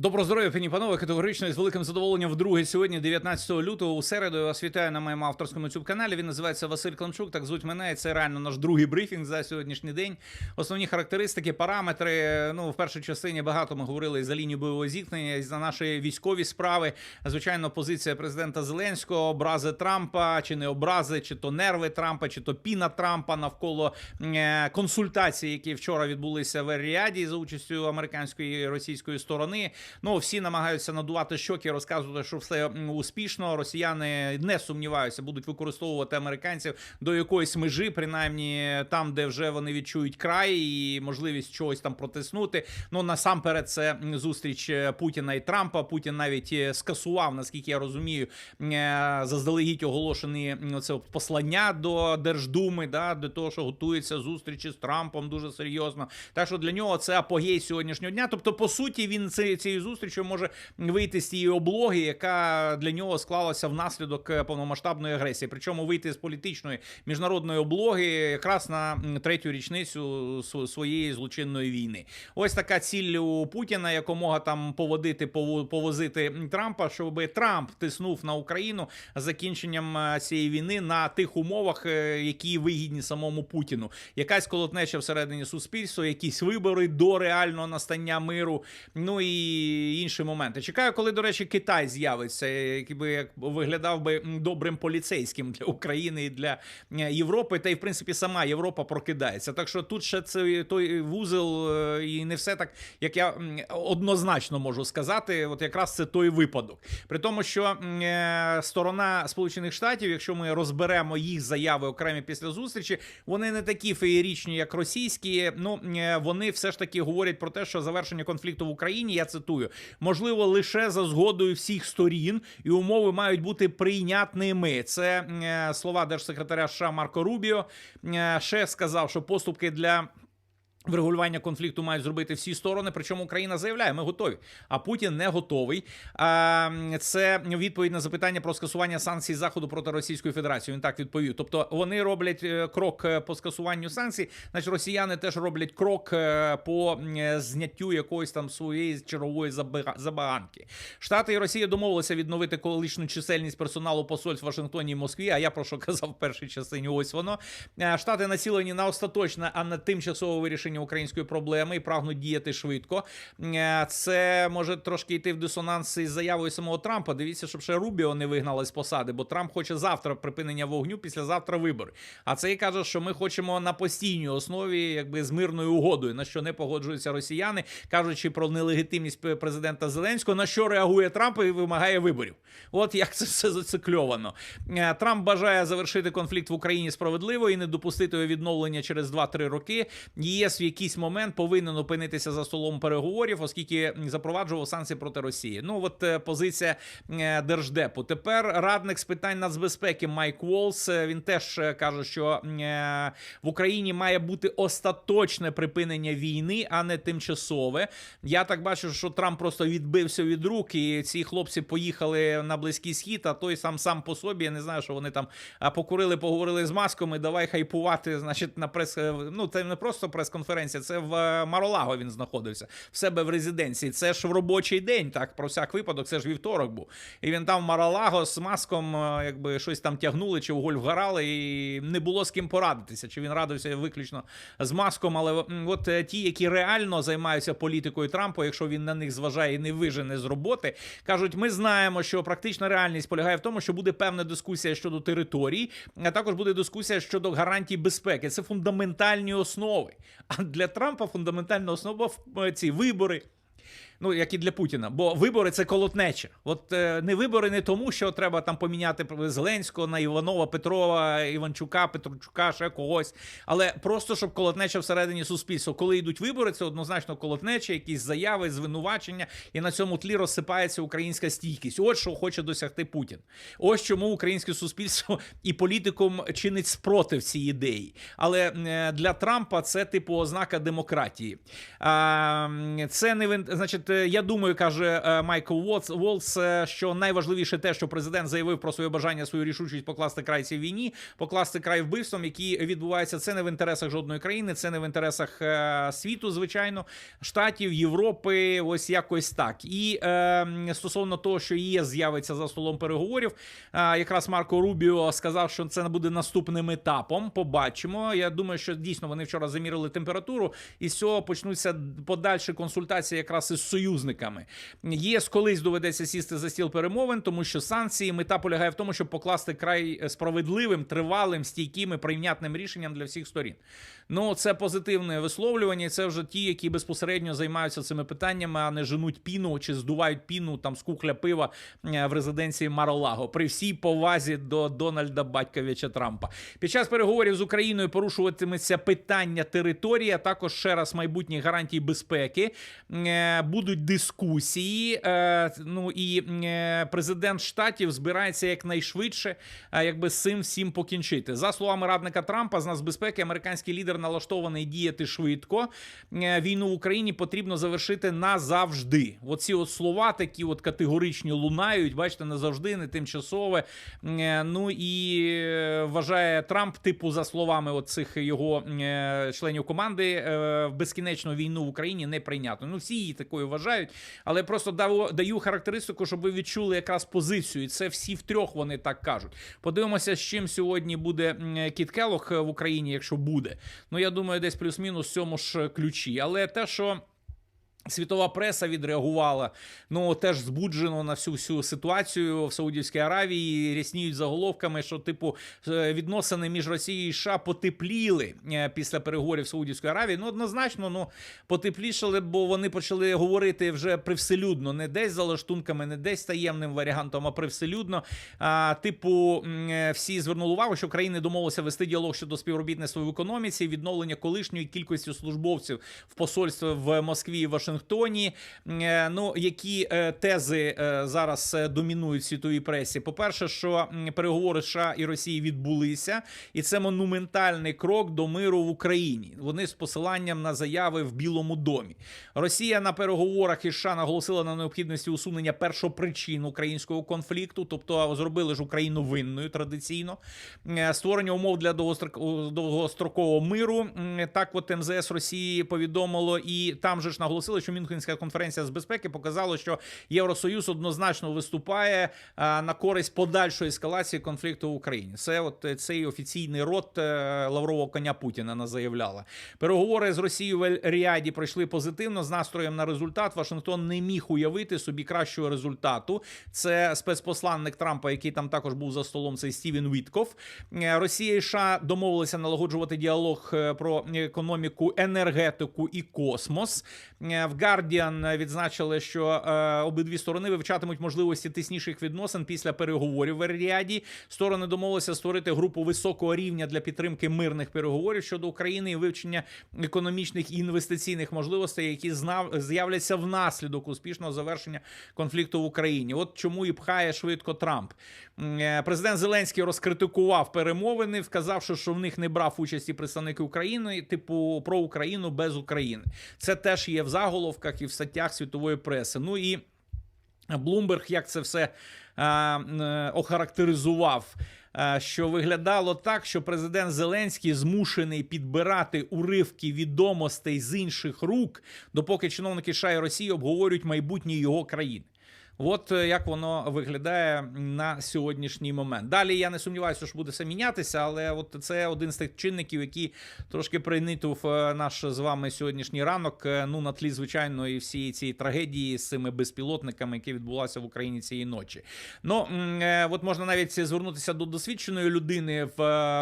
Доброго здоров'я, пані панове, категорично і з великим задоволенням вдруге сьогодні, 19 лютого, у середу я вас вітаю на моєму авторському youtube каналі. Він називається Василь Климчук. Так звуть мене. І це реально наш другий брифінг за сьогоднішній день. Основні характеристики, параметри. Ну, в першій частині багато ми говорили за лінію бойового зіткнення, за наші військові справи. Звичайно, позиція президента Зеленського, образи Трампа, чи не образи, чи то нерви Трампа, чи то піна Трампа навколо е, консультацій, які вчора відбулися в Ер-Ріаді за участю американської і російської сторони. Ну всі намагаються надувати щоки, розказувати, що все успішно. Росіяни не сумніваюся, будуть використовувати американців до якоїсь межі, принаймні там, де вже вони відчують край і можливість чогось там протиснути. Ну насамперед, це зустріч е, Путіна і Трампа. Путін навіть е, скасував, наскільки я розумію, е, заздалегідь оголошені це послання до Держдуми, да, до того, що готується зустрічі з Трампом дуже серйозно. Так що для нього це апогей сьогоднішнього дня. Тобто, по суті, він ці- цією зустрічю може вийти з тієї облоги, яка для нього склалася внаслідок е, повномасштабної агресії. Причому вийти з політичної міжнародної облоги якраз на третю річницю своєї злочинної війни. Ось така ціль у Путіна, якомога там поводити, повозити Трампа, щоб Трамп тиснув на Україну закінченням е, цієї війни на тих умовах, е, які вигідні самому Путіну. Якась колотнеча всередині суспільства, якісь вибори до реального настання миру. Ну і інші моменти. Чекаю, коли, до речі, Китай з'явиться, який би як виглядав би добрим поліцейським для України і для е, Європи. Та й в принципі сама Європа прокидається. Так що тут ще це той вузол, е, і не все так, як я однозначно можу сказати. От якраз це той випадок. При тому, що е, сторона Сполучених Штатів, якщо ми розберемо їх заяви окремі після зустрічі, вони не такі феєрічні, як російські. Ну вони все ж таки говорять про те, що завершення конфлікту в Україні, я цитую, можливо лише за згодою всіх сторін, і умови мають бути прийнятними. Це е, слова держсекретаря США Марко Рубіо. Е, Ще сказав, що поступки для. Врегулювання конфлікту мають зробити всі сторони. Причому Україна заявляє, ми готові. А Путін не готовий. Це відповідь на запитання про скасування санкцій заходу проти Російської Федерації. Він так відповів. Тобто вони роблять е, крок е, по скасуванню санкцій, значить росіяни теж роблять крок е, по зняттю якоїсь там своєї чергової забаганки. Штати і Росія домовилися відновити колишню чисельність персоналу посольств в Вашингтоні і Москві. А я про що казав в першій частині? Ось воно. Штати націлені на остаточне, а не тимчасове вирішення української проблеми і прагнуть діяти швидко. Е, Це може трошки йти в дисонанс із заявою самого Трампа. Дивіться, щоб ще Рубіо не вигнали з посади, бо Трамп хоче завтра припинення вогню, післязавтра вибори. А цей каже, що ми хочемо на постійній основі, якби з мирною угодою, на що не погоджуються росіяни, кажучи про нелегітимність президента Зеленського, на що реагує Трамп і вимагає виборів. От як це все зацикльовано. Е, Трамп бажає завершити конфлікт в Україні справедливо і не допустити його відновлення через 2-3 роки. ЄС в якийсь момент повинен опинитися за столом переговорів, оскільки запроваджував санкції проти Росії. Ну от е, позиція е, держдепу. Тепер радник з питань нацбезпеки Майк Волс. е, Він теж каже, що в Україні має бути остаточне припинення війни, а не тимчасове. Я так бачу, що Трамп просто відбився від рук, і ці хлопці поїхали на близький схід. А той сам сам по собі. Я не знаю, що вони там покурили, поговорили з масками. Давай хайпувати. Значить, на прес ну це не просто прес-конференція, це в е, Маролаго він знаходився в себе в резиденції. Це ж в робочий день. Так про всяк випадок. Це ж вівторок був. І він там в Маролаго з маском, е, якби щось там тягнули, чи в гольф грали, і не було з ким порадитися. Чи він радився виключно з маском? Але от е, ті, які реально займаються політикою Трампа, якщо він на них зважає і не вижене з роботи, кажуть: ми знаємо, що практична реальність полягає в тому, що буде певна дискусія щодо територій, а також буде дискусія щодо гарантій безпеки. Це фундаментальні основи. Для Трампа фундаментальна основа в- ці вибори. Ну, як і для Путіна, бо вибори це колотнеча. От е, не вибори не тому, що треба там поміняти Зеленського на Іванова, Петрова, Іванчука, Петручука, ще когось. Але просто щоб колотнеча всередині суспільства. Коли йдуть вибори, це однозначно колотнеча, якісь заяви, звинувачення, і на цьому тлі розсипається українська стійкість. От що хоче досягти Путін. Ось чому українське суспільство і політикум чинить спротив цій ідеї. Але е, для Трампа це типу ознака демократії. Це не значить, я думаю, каже е, Майкл Уотс, Волс, е, що найважливіше те, що президент заявив про своє бажання, свою рішучість покласти край цій війні, покласти край вбивствам, які відбуваються. Це не в інтересах жодної країни, це не в інтересах е, світу, звичайно, штатів, Європи. Ось якось так. І е, стосовно того, що ЄС з'явиться за столом переговорів, е, якраз Марко Рубіо сказав, що це буде наступним етапом. Побачимо. Я думаю, що дійсно вони вчора замірили температуру, і з цього почнуться подальші консультації якраз із союзниками. ЄС колись доведеться сісти за стіл перемовин, тому що санкції мета полягає в тому, щоб покласти край справедливим, тривалим, стійким і прийнятним рішенням для всіх сторін. Ну, це позитивне висловлювання. Це вже ті, які безпосередньо займаються цими питаннями, а не женуть піну чи здувають піну там з кухля пива е, в резиденції Маролаго. При всій повазі до Дональда Батьковича Трампа. Під час переговорів з Україною порушуватиметься питання території, а також ще раз майбутніх гарантій безпеки. Е, Будуть дискусії. е, Ну і е, президент штатів збирається якнайшвидше, е, якби з цим всім покінчити. За словами радника Трампа, з нацбезпеки американський лідер налаштований діяти швидко. Війну в Україні потрібно завершити назавжди. Оці от слова такі от категоричні лунають. Бачите, не завжди, не тимчасове. Ну і вважає Трамп, типу, за словами от цих його членів команди, безкінечну війну в Україні не прийнято. Ну, всі її такою вважають, але просто даю характеристику, щоб ви відчули якраз позицію. І це всі втрьох вони так кажуть. Подивимося, з чим сьогодні буде Кіт Келох е, в Україні, якщо буде. Ну я думаю, десь плюс-мінус в цьому ж ключі. Але те, що. Світова преса відреагувала ну теж збуджено на всю всю ситуацію в Саудівській Аравії. Рясніють заголовками, що типу е, відносини між Росією і США потепліли е, після переговорів Саудівської Аравії. Ну однозначно, ну потеплішали, бо вони почали говорити вже привселюдно, не десь за лаштунками, не десь таємним варіантом, а привселюдно. А, типу, е, всі звернули увагу, що країни домовилися вести діалог щодо співробітництва в економіці, відновлення колишньої кількості службовців в посольстві в Москві і Вашингтоні. Е, Ну, які е, тези е, зараз домінують в світовій пресі? По-перше, що переговори США і Росії відбулися, і це монументальний крок до миру в Україні. Вони з посиланням на заяви в Білому домі. Росія на переговорах із США наголосила на необхідності усунення першопричин українського конфлікту, тобто зробили ж Україну винною традиційно. Створення умов для довгострок- довгострокового миру. Так, от МЗС Росії повідомило, і там же ж наголосили, що Мюнхенська конференція з безпеки показала, що Євросоюз однозначно виступає на користь подальшої ескалації конфлікту в Україні. Це от е, цей офіційний рот е, Лаврового коня Путіна не заявляла. Переговори з Росією в Ель-Ріаді пройшли позитивно з настроєм на результат. Вашингтон не міг уявити собі кращого результату. Це спецпосланник Трампа, який там також був за столом. Цей Стівен Вітков. Е, Росія і США домовилися налагоджувати діалог про економіку, енергетику і космос. В Guardian відзначили, що е, обидві сторони вивчатимуть можливості тісніших відносин після переговорів в Ер-Ріаді. Сторони домовилися створити групу високого рівня для підтримки мирних переговорів щодо України і вивчення економічних і інвестиційних можливостей, які знав з'являться внаслідок успішного завершення конфлікту в Україні. От чому і пхає швидко Трамп. Е, Президент Зеленський розкритикував перемовини, вказавши, що в них не брав участі представники України, типу про Україну без України. Це теж є в заголовках і в статтях світової преси. Ну і Блумберг, як це все а, е, охарактеризував. е, Що виглядало так, що президент Зеленський змушений підбирати уривки відомостей з інших рук, допоки чиновники США і Росії обговорюють майбутнє його країни. От е, як воно виглядає на сьогоднішній момент. Далі я не сумніваюся, що буде все мінятися, але от це один з тих чинників, які трошки прийнитив е, наш з вами сьогоднішній ранок. е, Ну на тлі звичайно і всієї цієї трагедії з цими безпілотниками, які відбулися в Україні цієї ночі. Ну от можна навіть звернутися до досвідченої людини в,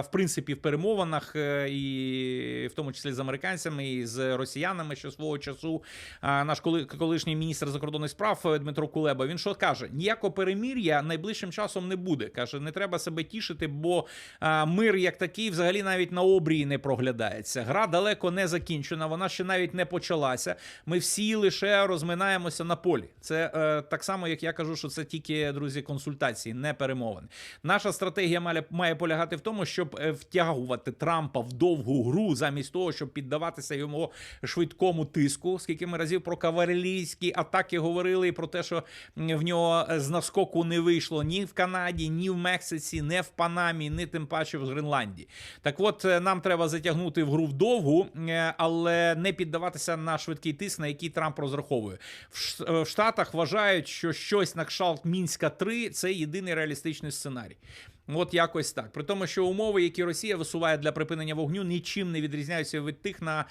в принципі в перемовинах, і в тому числі з американцями і з росіянами, що свого часу. Наш коли- колишній міністр закордонних справ Дмитро Кулеба Він що каже? Ніякого перемір'я найближчим часом не буде. Каже, не треба себе тішити, бо а, мир як такий взагалі навіть на обрії не проглядається. Гра далеко не закінчена, вона ще навіть не почалася. Ми всі лише розминаємося на полі. Це е, так само, як я кажу, що це тільки друзі консультації, не перемовини. Наша стратегія має, має полягати в тому, щоб е, втягувати Трампа в довгу гру, замість того, щоб піддаватися йому швидкому тиску. Скільки ми разів про кавалерійські атаки говорили і про те, що в нього е, з наскоку не вийшло ні в Канаді, ні в Мексиці, не в Панамі, ні тим паче в Гренландії. Так от е, нам треба затягнути в гру вдовгу, е, але не піддаватися на швидкий тиск, на який Трамп розраховує. В Штатах вважають, що щось на кшталт Мінська 3 це єдиний реалістичний сценарій. От якось так. При тому, що умови, які Росія висуває для припинення вогню, нічим не відрізняються від тих, на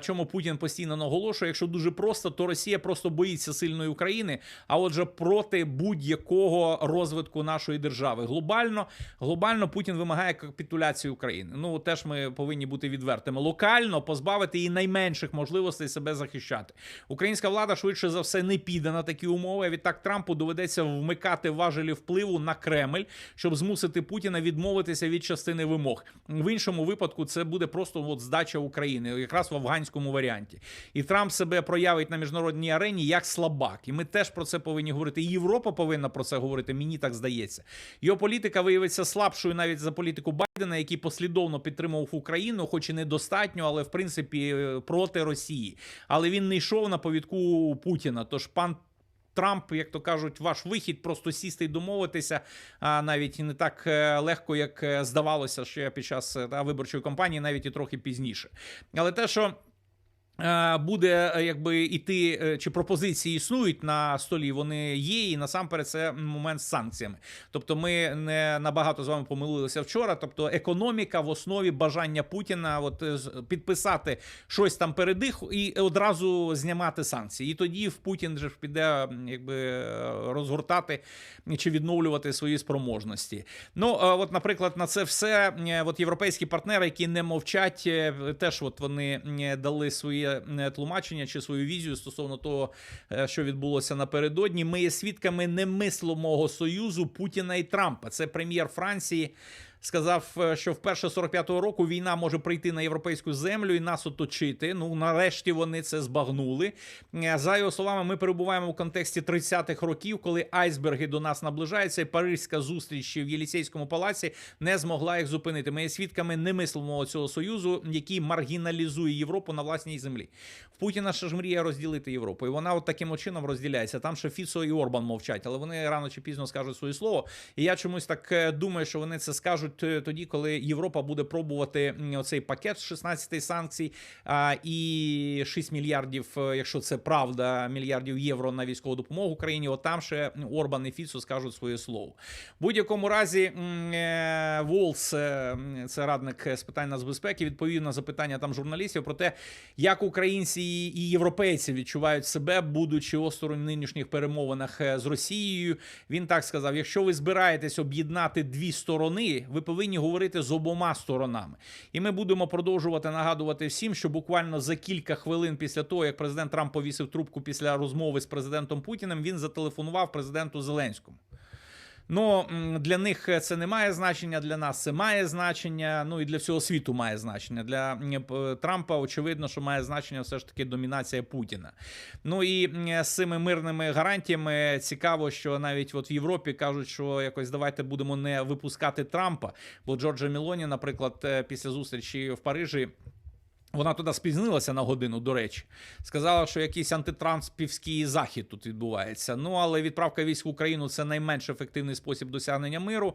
чому Путін постійно наголошує. Якщо дуже просто, то Росія просто боїться сильної України, а отже, проти будь-якого розвитку нашої держави. Глобально, глобально Путін вимагає капітуляції України. Ну теж ми повинні бути відвертими. Локально позбавити її найменших можливостей себе захищати. Українська влада швидше за все не піде на такі умови. а Відтак Трампу доведеться вмикати важелі впливу на Кремль, щоб змусити Путіна відмовитися від частини вимог. В іншому випадку це буде просто от здача України, якраз в афганському варіанті. І Трамп себе проявить на міжнародній арені як слабак. І ми теж про це повинні говорити. І Європа повинна про це говорити. Мені так здається. Його політика виявиться слабшою навіть за політику Байдена, який послідовно підтримував Україну, хоч і недостатньо, але в принципі е, проти Росії. Але він не йшов на повідку Путіна. Тож пан. Трамп, як то кажуть, ваш вихід просто сісти і домовитися, а навіть не так е, легко, як е, здавалося ще під час е, та, виборчої кампанії, навіть і трохи пізніше. Але те, що буде е, якби іти, е, чи пропозиції існують на столі, вони є, і насамперед це момент з санкціями. Тобто, ми не набагато з вами помилилися вчора. Тобто, економіка в основі бажання Путіна от е, підписати щось там передих і одразу знімати санкції. І тоді в Путін же піде якби е, розгортати чи відновлювати свої спроможності. Ну е, от, наприклад, на це все е, от європейські партнери, які не мовчать, е, теж от вони е, дали своє е, тлумачення чи свою візію стосовно того, е, що відбулося напередодні. Ми є свідками немислимого союзу Путіна і Трампа. Це прем'єр Франції. Сказав, е, що вперше 45-го року війна може прийти на європейську землю і нас оточити. Ну нарешті вони це збагнули. Е, За його словами, ми перебуваємо в контексті 30-х років, коли айсберги до нас наближаються, і паризька зустріч в Єлісейському палаці не змогла їх зупинити. Ми є свідками немислимого цього союзу, який маргіналізує Європу на власній землі. В Путіна ще ж мріє розділити Європу, і вона от таким чином розділяється. Там ще Фіцо і Орбан мовчать, але вони рано чи пізно скажуть своє слово. І я чомусь так е, думаю, що вони це скажуть е, тоді, коли Європа буде пробувати оцей пакет з 16 санкцій і 6 мільярдів, е, якщо це правда, мільярдів євро на військову допомогу Україні. От там ще Орбан і Фіцо скажуть своє слово. В будь-якому разі е, Волс, це радник з питань нацбезпеки, відповів на запитання там журналістів про те, як українці і європейці відчувають себе, будучи осторонь нинішніх перемовинах з Росією. Він так сказав: якщо ви збираєтесь об'єднати дві сторони, ви повинні говорити з обома сторонами. І ми будемо продовжувати нагадувати всім, що буквально за кілька хвилин після того, як президент Трамп повісив трубку після розмови з президентом Путіним, він зателефонував президенту Зеленському. Ну для них це не має значення, для нас це має значення. Ну і для всього світу має значення. Для Трампа очевидно, що має значення все ж таки домінація Путіна. Ну і з цими мирними гарантіями цікаво, що навіть от в Європі кажуть, що якось давайте будемо не випускати Трампа. Бо Джорджа Мілоні, наприклад, е, після зустрічі в Парижі. Вона туди спізнилася на годину, до речі. Сказала, що якийсь антитранспівський захід тут відбувається. Ну, але відправка військ в Україну це найменш ефективний спосіб досягнення миру.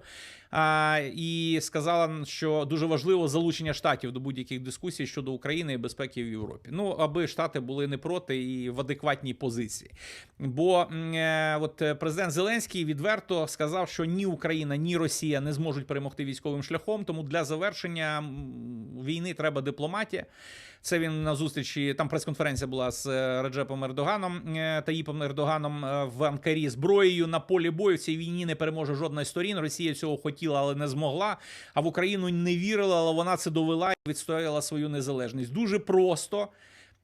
І сказала, що дуже важливо залучення штатів до будь-яких дискусій щодо України і безпеки в Європі. Ну, аби штати були не проти і в адекватній позиції. Бо е, от е, президент Зеленський відверто сказав, що ні Україна, ні Росія не зможуть перемогти військовим шляхом. Тому для завершення війни треба дипломатія. Це він на зустрічі. Там прес-конференція була з Раджепом Ердоганом е, Таїпом Ердоганом е, в Анкарі зброєю на полі бою. В цій війні не переможе жодна з сторін. Росія цього хотіла, але не змогла. А в Україну не вірила, але вона це довела і відстояла свою незалежність. Дуже просто.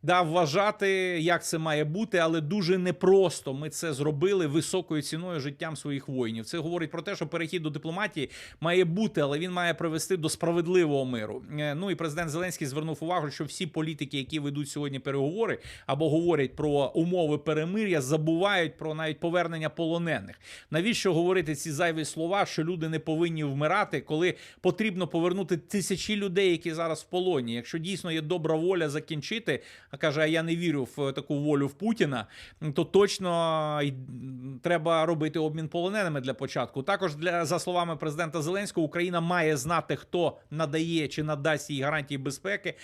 Да, вважати, як це має бути, але дуже непросто ми це зробили високою ціною життям своїх воїнів. Це говорить про те, що перехід до дипломатії має бути, але він має привести до справедливого миру. Е, Ну і президент Зеленський звернув увагу, що всі політики, які ведуть сьогодні переговори або говорять про умови перемир'я, забувають про навіть повернення полонених. Навіщо говорити ці зайві слова, що люди не повинні вмирати, коли потрібно повернути тисячі людей, які зараз в полоні? Якщо дійсно є добра воля закінчити, каже, а я не вірю в таку волю в Путіна, то точно й треба робити обмін полоненими для початку. Також для за словами президента Зеленського, Україна має знати, хто надає чи надасть їй гарантії безпеки,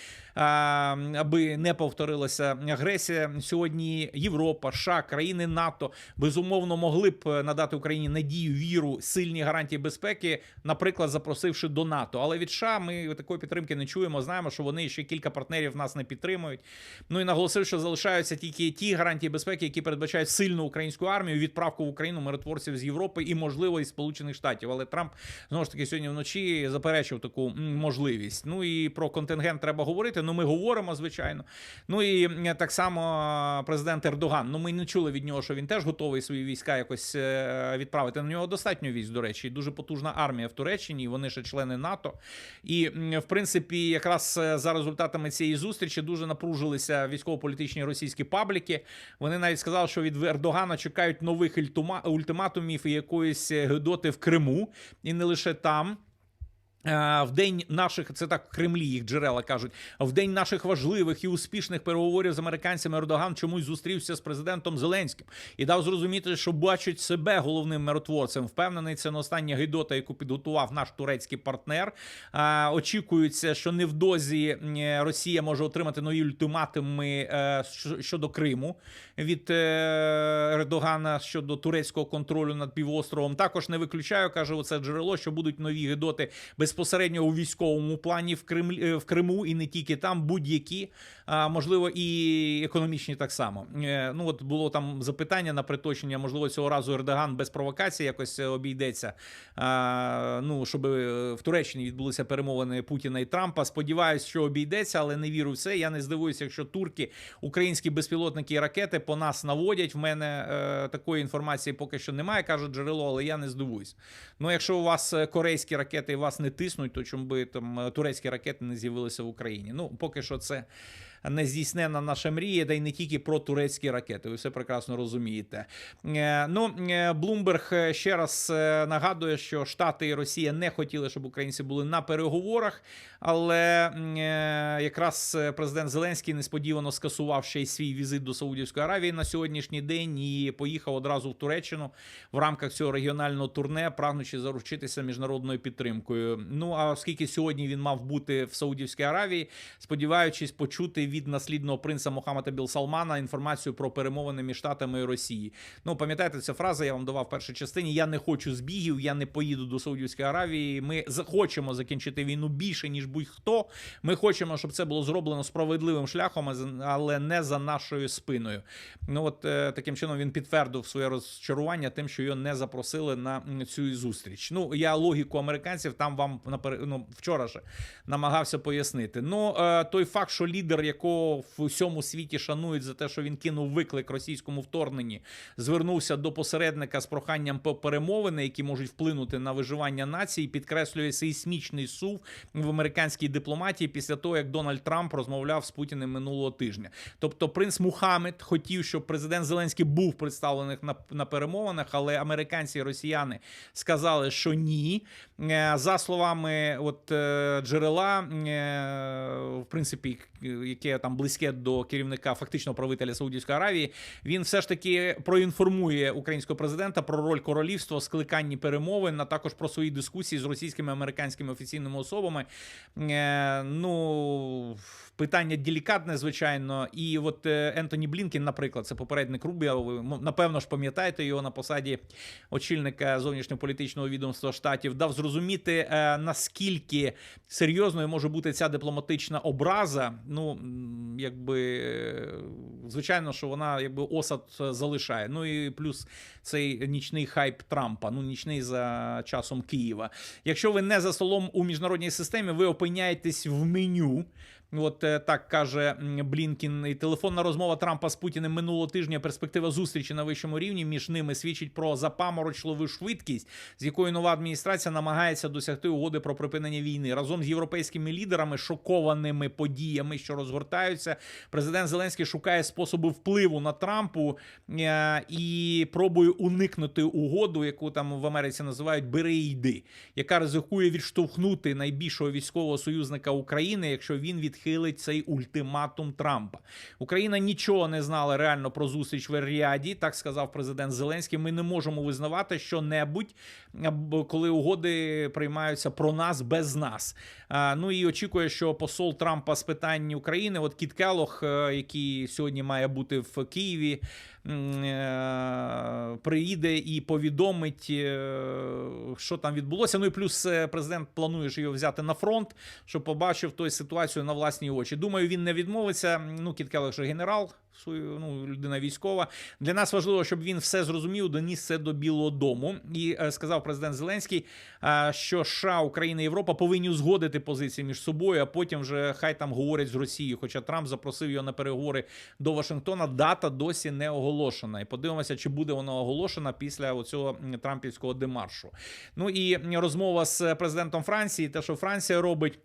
аби не повторилася агресія. Сьогодні Європа, США, країни НАТО безумовно могли б надати Україні надію, віру, сильні гарантії безпеки, наприклад, запросивши до НАТО. Але від США ми такої підтримки не чуємо. Знаємо, що вони ще кілька партнерів нас не підтримують. Ну і наголосив, що залишаються тільки ті гарантії безпеки, які передбачають сильну українську армію, відправку в Україну миротворців з Європи і, можливо, із Сполучених Штатів. Але Трамп знову ж таки сьогодні вночі заперечив таку можливість. Ну і про контингент треба говорити. Ну ми говоримо, звичайно. Ну і так само президент Ердоган. Ну ми не чули від нього, що він теж готовий свої війська якось е, відправити. На нього достатньо військ, до речі, дуже потужна армія в Туреччині. і Вони ще члени НАТО. І в принципі, якраз е, за результатами цієї зустрічі дуже напружилися військово-політичні російські пабліки. Вони навіть сказали, що від Ердогана чекають нових ультиматумів і якоїсь е, гидоти в Криму, і не лише там. Е, В день наших, це так в Кремлі їх джерела кажуть, в день наших важливих і успішних переговорів з американцями Ердоган чомусь зустрівся з президентом Зеленським і дав зрозуміти, що бачить себе головним миротворцем. Впевнений, це не остання гидота, яку підготував наш турецький партнер. Е, Очікується, що невдовзі Росія може отримати нові ультиматуми е, щодо Криму від Ердогана щодо турецького контролю над півостровом. Також не виключаю, каже оце джерело, що будуть нові гидоти безпосередньо у військовому плані в Кремлі в Криму, і не тільки там, будь-які, а можливо, і економічні так само. Е, Ну от було там запитання на приточення. Можливо, цього разу Ердоган без провокації якось е, обійдеться. А, Ну щоб е, в Туреччині відбулися перемовини Путіна і Трампа. Сподіваюсь, що обійдеться, але не вірю в це. Я не здивуюся, якщо турки, українські безпілотники і ракети по нас наводять. В мене е, такої інформації поки що немає, кажуть джерело, але я не здивуюсь. Ну, якщо у вас корейські ракети і вас не тиснуть, то чому би там е, турецькі ракети не з'явилися в Україні? Ну, поки що це не здійснена наша мрія, та й не тільки про турецькі ракети. Ви все прекрасно розумієте. Е, Ну, Блумберг ще раз е, нагадує, що Штати і Росія не хотіли, щоб українці були на переговорах, але е, якраз е, президент Зеленський несподівано скасував ще й свій візит до Саудівської Аравії на сьогоднішній день і поїхав одразу в Туреччину в рамках цього регіонального турне, прагнучи заручитися міжнародною підтримкою. Ну а оскільки сьогодні він мав бути в Саудівській Аравії, сподіваючись почути від наслідного принца Мохаммеда Біл Салмана інформацію про перемовини між Штатами і Росії. Ну пам'ятаєте, ця фраза я вам давав в першій частині. Я не хочу збігів, я не поїду до Саудівської Аравії. Ми захочемо закінчити війну більше ніж будь-хто. Ми хочемо, щоб це було зроблено справедливим шляхом, але не за нашою спиною. Ну от е, таким чином він підтвердив своє розчарування тим, що його не запросили на цю зустріч. Ну я логіку американців там вам напер... ну, вчора ж намагався пояснити. Ну е, той факт, що лідер, якого в усьому світі шанують за те, що він кинув виклик російському вторгненні, звернувся до посередника з проханням по перемовини, які можуть вплинути на виживання нації, підкреслює сейсмічний сув в американській дипломатії після того, як Дональд Трамп розмовляв з Путіним минулого тижня. Тобто, принц Мухаммед хотів, щоб президент Зеленський був представлений на, на перемовинах, але американці і росіяни сказали, що ні. Е, За словами от е, джерела, е, в принципі, яке там близьке до керівника фактичного правителя Саудівської Аравії, він все ж таки проінформує українського президента про роль королівства, скликанні перемовин, а також про свої дискусії з російськими американськими офіційними особами. Е, Ну питання делікатне, звичайно. І от е, Ентоні Блінкін, наприклад, це попередник Рубіо. Ви напевно ж пам'ятаєте його на посаді очільника зовнішньополітичного відомства штатів, дав зрозуміти е, наскільки серйозною може бути ця дипломатична образа. Ну якби е, звичайно, що вона якби осад е, залишає. Ну і плюс цей нічний хайп Трампа, ну нічний за часом Києва. Якщо ви не за столом у міжнародній системі, ви опиняєтесь в меню. От е, так каже Блінкін. І телефонна розмова Трампа з Путіним минулого тижня. Перспектива зустрічі на вищому рівні між ними свідчить про запаморочливу швидкість, з якою нова адміністрація намагається досягти угоди про припинення війни разом з європейськими лідерами, шокованими подіями, що розгортаються. Президент Зеленський шукає способи впливу на Трампу е, і пробує уникнути угоду, яку там в Америці називають «бери йди», яка ризикує відштовхнути найбільшого військового союзника України, якщо він відхилить цей ультиматум Трампа. Україна нічого не знала реально про зустріч в Ріаді, так сказав президент Зеленський. Ми не можемо визнавати що-небудь, коли угоди приймаються про нас без нас. Ну і очікує, що посол Трампа з питань України, от Кіт Келох, е, який сьогодні має бути в Києві. Е, Приїде і повідомить, е, що там відбулося. Ну і плюс е, президент планує ж його взяти на фронт, щоб побачив той ситуацію на власні очі. Думаю, він не відмовиться. Ну, Кіт Келох генерал, ну, людина військова. Для нас важливо, щоб він все зрозумів, доніс це до Білого Дому. І сказав президент Зеленський, що США, Україна і Європа повинні узгодити позиції між собою, а потім вже хай там говорять з Росією. Хоча Трамп запросив його на переговори до Вашингтона. Дата досі не оголошена. І подивимося, чи буде вона оголошена після цього трампівського демаршу. Ну і розмова з президентом Франції, те, що Франція робить.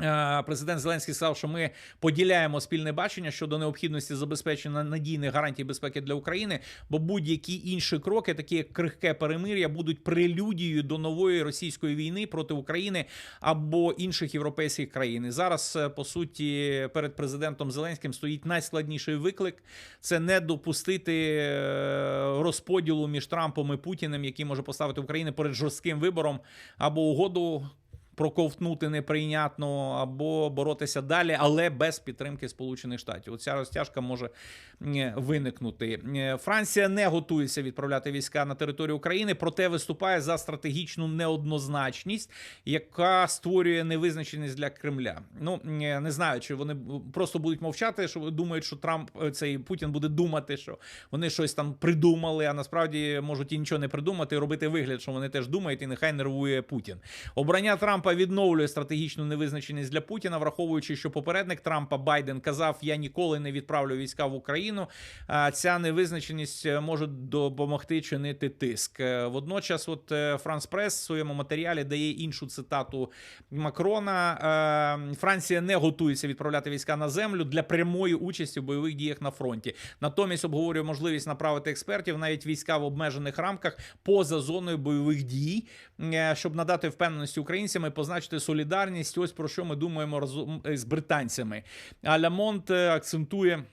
Е, Президент Зеленський сказав, що ми поділяємо спільне бачення щодо необхідності забезпечення надійних гарантій безпеки для України, бо будь-які інші кроки, такі як крихке перемир'я, будуть прелюдією до нової російської війни проти України або інших європейських країн. І зараз е, по суті перед президентом Зеленським стоїть найскладніший виклик: це не допустити е, розподілу між Трампом і Путіним, який може поставити Україну перед жорстким вибором або угоду проковтнути неприйнятно або боротися далі, але без підтримки Сполучених Штатів. Оця розтяжка може виникнути. Франція не готується відправляти війська на територію України, проте виступає за стратегічну неоднозначність, яка створює невизначеність для Кремля. Ну не знаю, чи вони просто будуть мовчати, що думають, що Трамп е, цей Путін буде думати, що вони щось там придумали, а насправді можуть і нічого не придумати, і робити вигляд, що вони теж думають, і нехай нервує Путін. Обрання Трампа відновлює стратегічну невизначеність для Путіна, враховуючи, що попередник Трампа Байден казав: Я ніколи не відправлю війська в Україну. А ця невизначеність е, може допомогти чинити тиск. Е, Водночас, от е, Франс Прес в своєму матеріалі дає іншу цитату Макрона: Франція не готується відправляти війська на землю для прямої участі в бойових діях на фронті. Натомість обговорює можливість направити експертів навіть війська в обмежених рамках поза зоною бойових дій, щоб надати впевненості українцям і позначити солідарність. Ось про що ми думаємо разом з британцями. А Лямонт е, акцентує.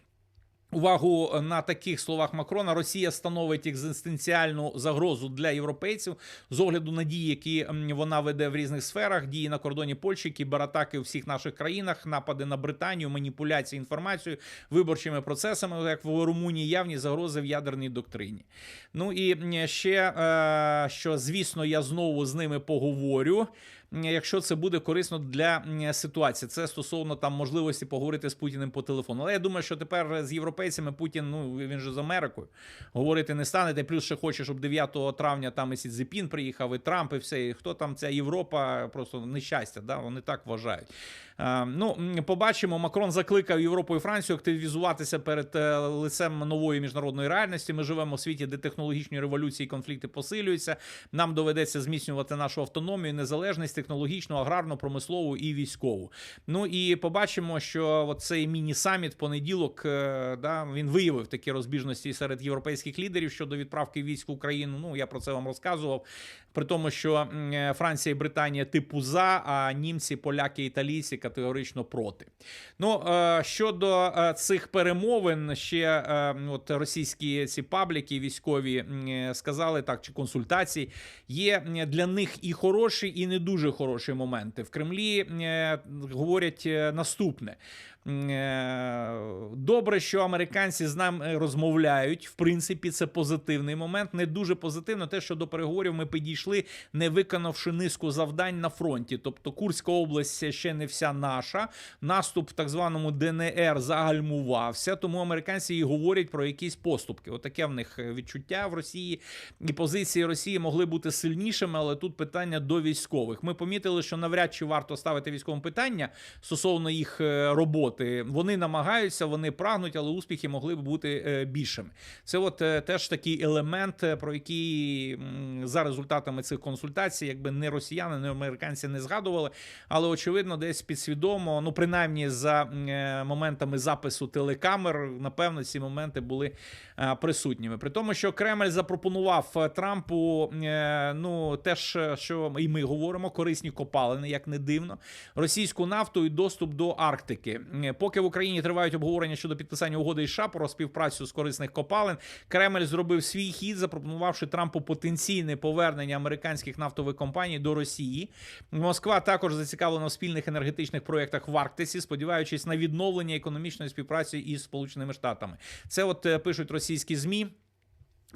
Увагу на таких словах Макрона Росія становить екзистенціальну загрозу для європейців з огляду на дії, які вона веде в різних сферах: дії на кордоні Польщі, кібератаки у всіх наших країнах, напади на Британію, маніпуляції інформацією, виборчими процесами, як в Румунії, явні загрози в ядерній доктрині. Ну і ще е, що, звісно, я знову з ними поговорю. Якщо це буде корисно для ситуації, це стосовно там можливості поговорити з Путіним по телефону. Але я думаю, що тепер з європейцями Путін, ну він же з Америкою, говорити не стане. Та плюс ще хоче, щоб 9 травня там і Сідзепін приїхав, і Трамп, і все. І хто там ця Європа, просто нещастя, да? вони так вважають. Е, ну, побачимо. Макрон закликав Європу і Францію активізуватися перед е, лицем нової міжнародної реальності. Ми живемо у світі, де технологічні революції і конфлікти посилюються. Нам доведеться зміцнювати нашу автономію, незалежність технологічну, аграрну, промислову і військову. Ну і побачимо, що цей міні-саміт понеділок е, да, він виявив такі розбіжності серед європейських лідерів щодо відправки військ в Україну. Ну я про це вам розказував. При тому, що Франція і Британія типу за, а німці, поляки, італійці категорично проти. Ну е, щодо е, цих перемовин, ще е, от російські ці пабліки військові сказали так, чи консультації є для них і хороші, і не дуже хороші моменти. В Кремлі говорять наступне: Добре, що американці з нами розмовляють. В принципі, це позитивний момент. Не дуже позитивно те, що до переговорів ми підійшли, не виконавши низку завдань на фронті. Тобто Курська область ще не вся наша. Наступ в так званому ДНР загальмувався, тому американці і говорять про якісь поступки. Отаке в них відчуття в Росії. І позиції Росії могли бути сильнішими, але тут питання до військових. Ми помітили, що навряд чи варто ставити військовим питання стосовно їх е, роботи. Вони намагаються, вони прагнуть, але успіхи могли б бути е, більшими. Це от е, теж такий елемент, е, про який за результатами цих консультацій, якби не росіяни, не американці не згадували. Але очевидно, десь підсвідомо, ну принаймні за моментами запису телекамер, напевно, ці моменти були присутніми. При тому, що Кремль запропонував Трампу, ну теж що і ми говоримо, корисні копалини, як не дивно, російську нафту і доступ до Арктики. Е, Поки в Україні тривають обговорення щодо підписання угоди із США про співпрацю з корисних копалин, Кремль зробив свій хід, запропонувавши Трампу потенційне повернення американських нафтових компаній до Росії. Москва також зацікавлена в спільних енергетичних проєктах в Арктиці, сподіваючись на відновлення економічної співпраці із Сполученими Штатами. Це от е, пишуть російські змі.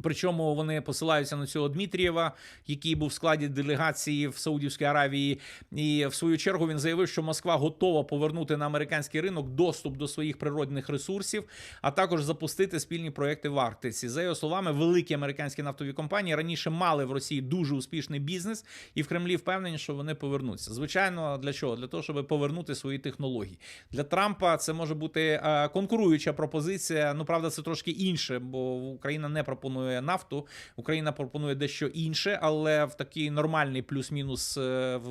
Причому вони посилаються на цього Дмитрієва, який був в складі делегації в Саудівській Аравії, і в свою чергу він заявив, що Москва готова повернути на американський ринок доступ до своїх природних ресурсів, а також запустити спільні проекти в Арктиці. За його словами, великі американські нафтові компанії раніше мали в Росії дуже успішний бізнес, і в Кремлі впевнені, що вони повернуться. Звичайно, для чого? Для того, щоб повернути свої технології. Для Трампа це може бути е, конкуруюча пропозиція. Ну правда, це трошки інше, бо Україна не пропонує нафту. Україна пропонує дещо інше, але в такий нормальний плюс-мінус е, в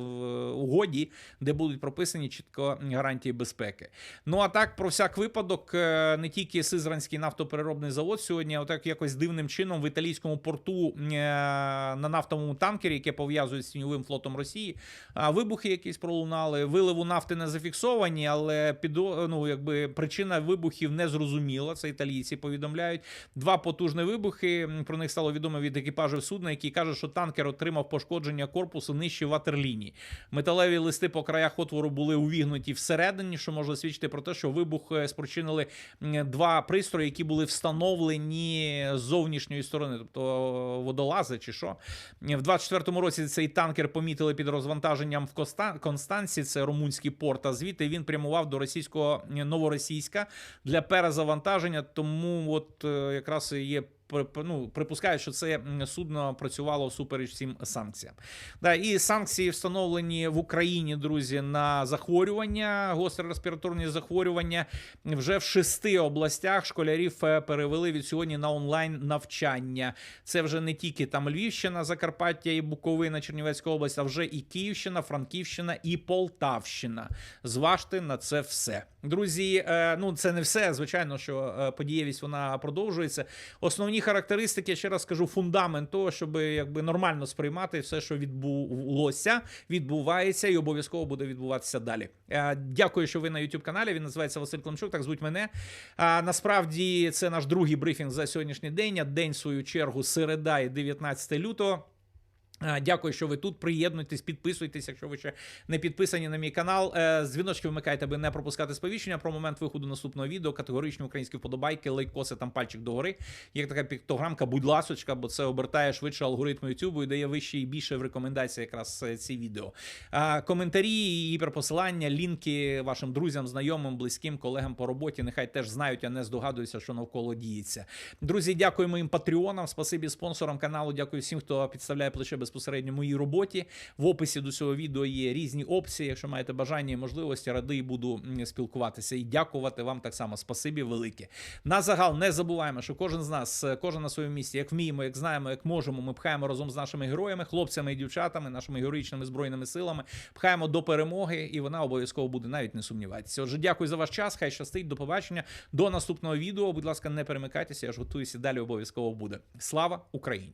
угоді, де будуть прописані чітко гарантії безпеки. Ну а так, про всяк випадок, е, не тільки Сизранський нафтопереробний завод сьогодні, отак якось дивним чином в італійському порту е, на нафтовому танкері, яке пов'язують з тіньовим флотом Росії, вибухи якісь пролунали. Виливу нафти не зафіксовані, але підо, ну, якби причина вибухів не зрозуміла. Це італійці повідомляють. Два потужні вибухи. Про них стало відомо від екіпажів судна, який каже, що танкер отримав пошкодження корпусу нижче ватерлінії. Металеві листи по краях отвору були увігнуті всередині, що може свідчити про те, що вибух е, спричинили два пристрої, які були встановлені з зовнішньої сторони, тобто водолази чи що. В 24-му році цей танкер помітили під розвантаженням в Констанці, це румунський порт. А звідти він прямував до російського новоросійська для перезавантаження. Тому от е, якраз є. Ну, припускають, що це судно працювало всупереч всім санкціям. Да, і санкції встановлені в Україні, друзі, на захворювання, гостре респіраторні захворювання. Вже в шести областях школярів е, перевели від сьогодні на онлайн навчання. Це вже не тільки там Львівщина, Закарпаття і Буковина, Чернівецька область, а вже і Київщина, Франківщина і Полтавщина. Зважте на це все. Друзі, е, ну це не все. Звичайно, що е, подієвість вона продовжується. Основні характеристики, я ще раз скажу, фундамент того, щоб якби нормально сприймати все, що відбулося, відбувається і обов'язково буде відбуватися далі. Е, Дякую, що ви на youtube каналі. Він називається Василь Климчук. Так звуть мене. А насправді це наш другий брифінг за сьогоднішній день. День в свою чергу середа і 19 лютого. А, Дякую, що ви тут. Приєднуйтесь, підписуйтесь, якщо ви ще не підписані на мій канал. Е, Дзвіночки вмикайте, аби не пропускати сповіщення про момент виходу наступного відео. Категоричні українські вподобайки, лайкоси, там пальчик догори. Є така піктограмка, будь ласочка, бо це обертає швидше алгоритм YouTube і дає вище і більше в рекомендації якраз е, ці відео. Коментарі, гіперпосилання, лінки вашим друзям, знайомим, близьким, колегам по роботі. Нехай теж знають, а не здогадуються, що навколо діється. Друзі, дякую моїм патреонам, спасибі спонсорам каналу. Дякую всім, хто підставляє плече безпосередньо моїй роботі. В описі до цього відео є різні опції. Якщо маєте бажання і можливості, радий буду спілкуватися і дякувати вам так само. Спасибі велике. На загал не забуваємо, що кожен з нас, е, кожен на своєму місці, як вміємо, як знаємо, як можемо, ми пхаємо разом з нашими героями, хлопцями і дівчатами, нашими героїчними збройними силами, пхаємо до перемоги, і вона обов'язково буде, навіть не сумнівайтеся. Отже, дякую за ваш час. Хай щастить. До побачення. До наступного відео. Будь ласка, не перемикайтеся. Я ж готуюся. Далі обов'язково буде. Слава Україні!